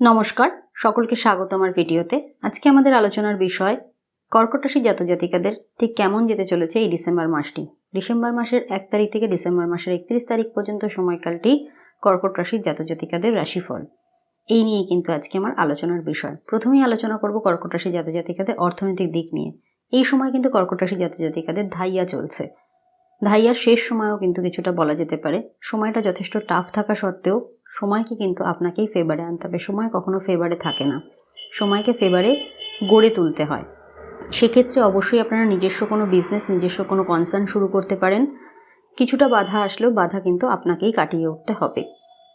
নমস্কার, সকলকে স্বাগত আমার ভিডিওতে। আজকে আমাদের আলোচনার বিষয়, কর্কট রাশি জাতজাতিকাদের ঠিক কেমন যেতে চলেছে এই ডিসেম্বর মাসটি। ডিসেম্বর মাসের এক তারিখ থেকে ডিসেম্বর মাসের একত্রিশ তারিখ পর্যন্ত সময়কালটি কর্কট রাশির জাতজাতিকাদের রাশিফল। এই নিয়ে কিন্তু আজকে আমার আলোচনার বিষয়। প্রথমেই আলোচনা করব কর্কট রাশি জাতজাতিকাদের অর্থনৈতিক দিক নিয়ে। এই সময় কিন্তু কর্কট রাশি জাতজাতিকাদের ধাইয়া চলছে। ধাইয়ার শেষ সময়ও কিন্তু কিছুটা বলা যেতে পারে। সময়টা যথেষ্ট টাফ থাকা সত্ত্বেও সময়কে কিন্তু আপনাকেই ফেভারে আনতে হবে। সময় কখনো ফেভারে থাকে না। সময়কে ফেভারে গড়ে তুলতে হয়। সেক্ষেত্রে অবশ্যই আপনারা নিজস্ব কোনো বিজনেস নিজস্ব কোনো কনসার্ন শুরু করতে পারেন। কিছুটা বাধা আসলেও বাধা কিন্তু আপনাকেই কাটিয়ে উঠতে হবে।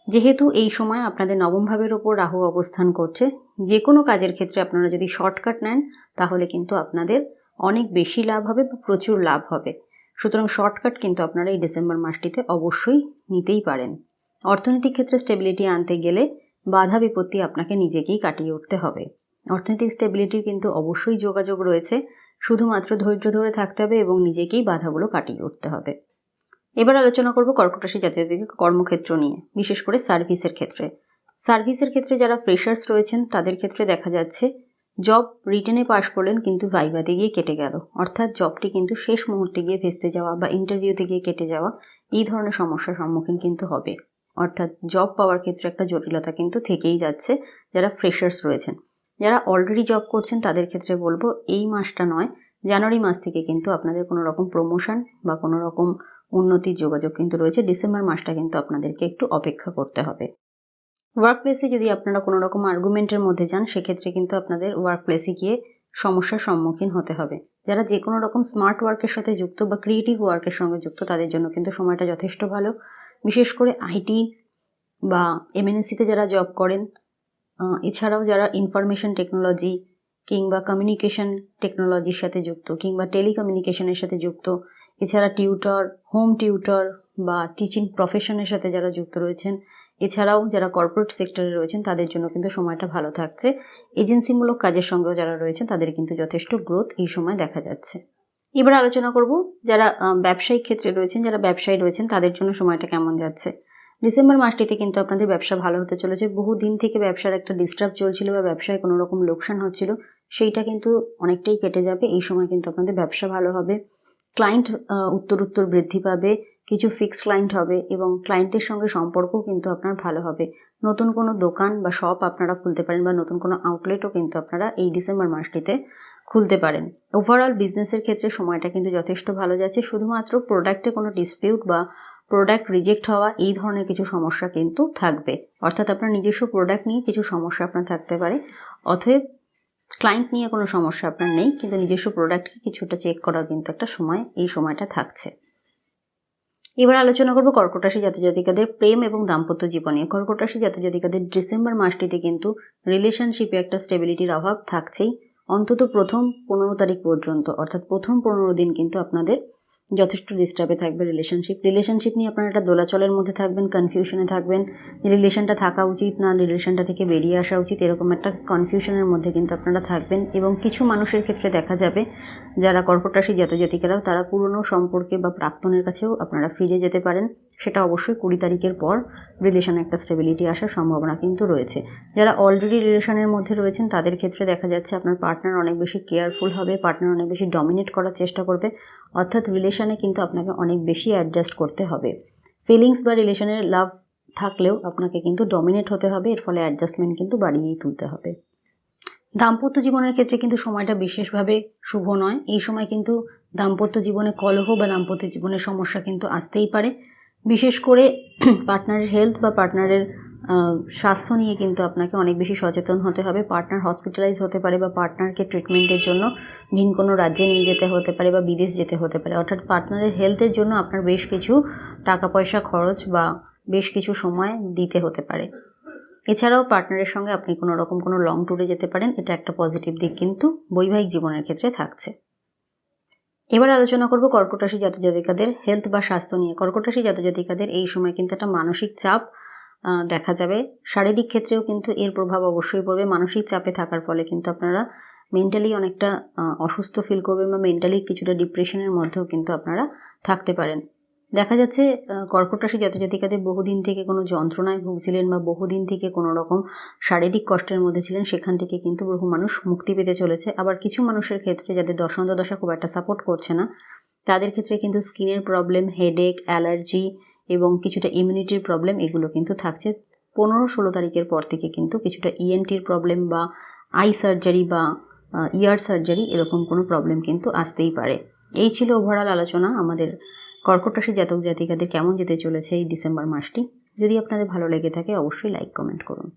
যেহেতু এই সময় আপনাদের নবম ভাবের ওপর রাহু অবস্থান করছে যে কোনো কাজের ক্ষেত্রে আপনারা যদি শর্টকাট নেন, তাহলে কিন্তু আপনাদের অনেক বেশি লাভ হবে বা প্রচুর লাভ হবে। সুতরাং শর্টকাট কিন্তু আপনারা এই ডিসেম্বর মাসটিতে অবশ্যই নিতেই পারেন। অর্থনৈতিক ক্ষেত্রে স্টেবিলিটি আনতে গেলে বাধা বিপত্তি আপনাকে নিজেকেই কাটিয়ে উঠতে হবে। অর্থনৈতিক স্টেবিলিটির কিন্তু অবশ্যই যোগাযোগ রয়েছে, শুধুমাত্র ধৈর্য ধরে থাকতে হবে এবং নিজেকেই বাধাগুলো কাটিয়ে উঠতে হবে। এবার আলোচনা করব কর্কট রাশি জাতীয়দের কর্মক্ষেত্র নিয়ে, বিশেষ করে সার্ভিসের ক্ষেত্রে। সার্ভিসের ক্ষেত্রে যারা ফ্রেশার্স রয়েছেন, তাদের ক্ষেত্রে দেখা যাচ্ছে জব রিটেনে পাশ করলেন কিন্তু ভাইভাতে গিয়ে কেটে গেল। অর্থাৎ জবটি কিন্তু শেষ মুহূর্তে গিয়ে ভেস্তে যাওয়া বা ইন্টারভিউতে গিয়ে কেটে যাওয়া, এই ধরনের সমস্যার সম্মুখীন কিন্তু হবে। অর্থাৎ জব পাওয়ার ক্ষেত্রে একটা জটিলতা কিন্তু থেকেই যাচ্ছে, যারা ফ্রেশার্স রয়েছেন। যারা অলরেডি জব করছেন, তাদের ক্ষেত্রে বলব এই মাসটা নয়, জানুয়ারি মাস থেকে কিন্তু আপনাদের কোনো রকম প্রমোশন বা কোনো রকম উন্নতির যোগাযোগ কিন্তু রয়েছে। ডিসেম্বর মাসটা কিন্তু আপনাদেরকে একটু অপেক্ষা করতে হবে। ওয়ার্ক প্লেসে যদি আপনারা কোনো রকম আর্গুমেন্টের মধ্যে যান, সেক্ষেত্রে কিন্তু আপনাদের ওয়ার্ক প্লেসে গিয়ে সমস্যার সম্মুখীন হতে হবে। যারা যে কোনো রকম স্মার্ট ওয়ার্কের সাথে যুক্ত বা ক্রিয়েটিভ ওয়ার্কের সঙ্গে যুক্ত, তাদের জন্য কিন্তু সময়টা যথেষ্ট ভালো। বিশেষ করে আইটি বা এমএনএসিতে যারা জব করেন এছাড়াও যারা ইনফরমেশন টেকনোলজি কিংবা কমিউনিকেশন টেকনোলজির সাথে যুক্ত কিংবা টেলিকমিউনিকেশনের সাথে যুক্ত, এছাড়া টিউটর হোম টিউটর বা টিচিং প্রফেশনের সাথে যারা যুক্ত রয়েছেন, এছাড়াও যারা কর্পোরেট সেক্টরে রয়েছেন, তাদের জন্য কিন্তু সময়টা ভালো থাকছে। এজেন্সিমূলক কাজের সঙ্গেও যারা রয়েছেন, তাদের কিন্তু যথেষ্ট গ্রোথ এই সময় দেখা যাচ্ছে। এবার আলোচনা করব যারা ব্যবসায়িক ক্ষেত্রে রয়েছেন, যারা ব্যবসায়ী রয়েছেন, তাদের জন্য সময়টা কেমন যাচ্ছে? ডিসেম্বর মাসটিতে কিন্তু আপনাদের ব্যবসা ভালো হতে চলেছে। বহু দিন থেকে ব্যবসার একটা ডিস্টার্ব চলছিল বা ব্যবসায় কোনো রকম লোকসান হচ্ছিল, সেইটা কিন্তু অনেকটাই কেটে যাবে। এই সময় কিন্তু আপনাদের ব্যবসা ভালো হবে। ক্লায়েন্ট উত্তর উত্তর বৃদ্ধি পাবে, কিছু ফিক্সড ক্লায়েন্ট হবে এবং ক্লায়েন্টের সঙ্গে সম্পর্কও কিন্তু আপনার ভালো হবে। নতুন কোনো দোকান বা শপ আপনারা খুলতে পারেন বা নতুন কোনো আউটলেটও কিন্তু আপনারা এই ডিসেম্বর মাসটিতে খুলতে পারেন। ওভারঅল বিজনেসের ক্ষেত্রে সময়টা কিন্তু যথেষ্ট ভালো যাচ্ছে। শুধুমাত্র প্রোডাক্টে কোনো ডিসপিউট বা প্রোডাক্ট রিজেক্ট হওয়া, এই ধরনের কিছু সমস্যা কিন্তু থাকবে। অর্থাৎ আপনার নিজস্ব প্রোডাক্ট নিয়ে কিছু সমস্যা আপনার থাকতে পারে। অতএব ক্লায়েন্ট নিয়ে কোনো সমস্যা আপনার নেই, কিন্তু নিজস্ব প্রোডাক্টকে কিছুটা চেক করার কিন্তু একটা সময়, এই সময়টা থাকছে। এবার আলোচনা করব কর্কট রাশি জাতজাতিকাদের প্রেম এবং দাম্পত্য জীবনে কর্কট রাশি জাতজাতিকাদের ডিসেম্বর মাসটিতে কিন্তু রিলেশনশিপে একটা স্টেবিলিটির অভাব থাকছেই। অন্তত প্রথম পনেরো তারিখ পর্যন্ত অর্থাৎ প্রথম পনেরো দিন কিন্তু আপনাদের যথেষ্ট ডিস্টার্বে থাকবে রিলেশনশিপ রিলেশনশিপ নিয়ে আপনারা একটা দোলাচলের মধ্যে থাকবেন কনফিউশনে থাকবেন। রিলেশনটা থাকা উচিত না রিলেশনটা থেকে বেরিয়ে আসা উচিত, এরকম একটা কনফিউশনের মধ্যে কিন্তু আপনারা থাকবেন। এবং কিছু মানুষের ক্ষেত্রে দেখা যাবে, যারা কর্কট রাশি জাতজাতিকারাও, তারা পুরনো সম্পর্কে বা প্রাক্তনের কাছেও আপনারা ফিরে যেতে পারেন। সেটা অবশ্যই কুড়ি তারিখের পর রিলেশনে একটা স্টেবিলিটি আসার সম্ভাবনা কিন্তু রয়েছে। যারা অলরেডি রিলেশনের মধ্যে রয়েছেন, তাদের ক্ষেত্রে দেখা যাচ্ছে আপনার পার্টনার অনেক বেশি কেয়ারফুল হবে পার্টনার অনেক বেশি ডমিনেট করার চেষ্টা করবে। অর্থাৎ রিলেশনে কিন্তু আপনাকে অনেক বেশি অ্যাডজাস্ট করতে হবে। ফিলিংস বা রিলেশনের লাভ থাকলেও আপনাকে কিন্তু ডমিনেট হতে হবে, এর ফলে অ্যাডজাস্টমেন্ট কিন্তু বাড়িয়েই তুলতে হবে। দাম্পত্য জীবনের ক্ষেত্রে কিন্তু সময়টা বিশেষভাবে শুভ নয়। এই সময় কিন্তু দাম্পত্য জীবনে কলহ বা দাম্পত্য জীবনের সমস্যা কিন্তু আসতেই পারে। বিশেষ করে পার্টনারের হেলথ বা পার্টনারের স্বাস্থ্য নিয়ে কিন্তু আপনাকে অনেক বেশি সচেতন হতে হবে। পার্টনার হসপিটালাইজ হতে পারে বা পার্টনারকে ট্রিটমেন্টের জন্য ভিন কোনো রাজ্যে নিয়ে যেতে হতে পারে বা বিদেশ যেতে হতে পারে। অর্থাৎ পার্টনারের হেলথের জন্য আপনার বেশ কিছু টাকা পয়সা খরচ বা বেশ কিছু সময় দিতে হতে পারে। এছাড়াও পার্টনারের সঙ্গে আপনি কোনো রকম কোনো লং ট্যুরে যেতে পারেন। এটা একটা পজিটিভ দিক কিন্তু বৈবাহিক জীবনের ক্ষেত্রে থাকছে। এবার আলোচনা করব কর্কট রাশি জাতজাতিকাদের হেলথ বা স্বাস্থ্য নিয়ে। কর্কট রাশি জাতজাতিকাদের এই সময় কিন্তু একটা মানসিক চাপ দেখা যাবে। শারীরিক ক্ষেত্রেও কিন্তু এর প্রভাব অবশ্যই পড়বে। মানসিক চাপে থাকার ফলে কিন্তু আপনারা মেন্টালি অনেকটা অসুস্থ ফিল করবেন বা মেন্টালি কিছুটা ডিপ্রেশনের মধ্যেও কিন্তু আপনারা থাকতে পারেন। দেখা যাচ্ছে কর্কট রাশি জাতজাতিকাদের বহুদিন থেকে কোনো যন্ত্রণায় ভুগছিলেন বা বহুদিন থেকে কোনো রকম শারীরিক কষ্টের মধ্যে ছিলেন, সেখান থেকে কিন্তু বহু মানুষ মুক্তি পেতে চলেছে। আবার কিছু মানুষের ক্ষেত্রে যাদের দশান্ত দশা খুব একটা সাপোর্ট করছে না, তাদের ক্ষেত্রে কিন্তু স্কিনের প্রবলেম হেডেক অ্যালার্জি এবং কিছুটা ইমিউনিটির প্রবলেম এগুলো কিন্তু থাকছে। পনেরো ষোলো তারিখের পর থেকে কিন্তু কিছুটা ইএনটির প্রবলেম বা আই সার্জারি বা ইয়ার সার্জারি এরকম কোনো প্রবলেম কিন্তু আসতেই পারে। এই ছিল ওভারঅল আলোচনা। আমাদের কর্কট রাশি জাতক জাতিকাদের কেমন যেতে চলেছে এই ডিসেম্বর মাসটি। যদি আপনাদের ভালো লেগে থাকে, অবশ্যই লাইক কমেন্ট করুন।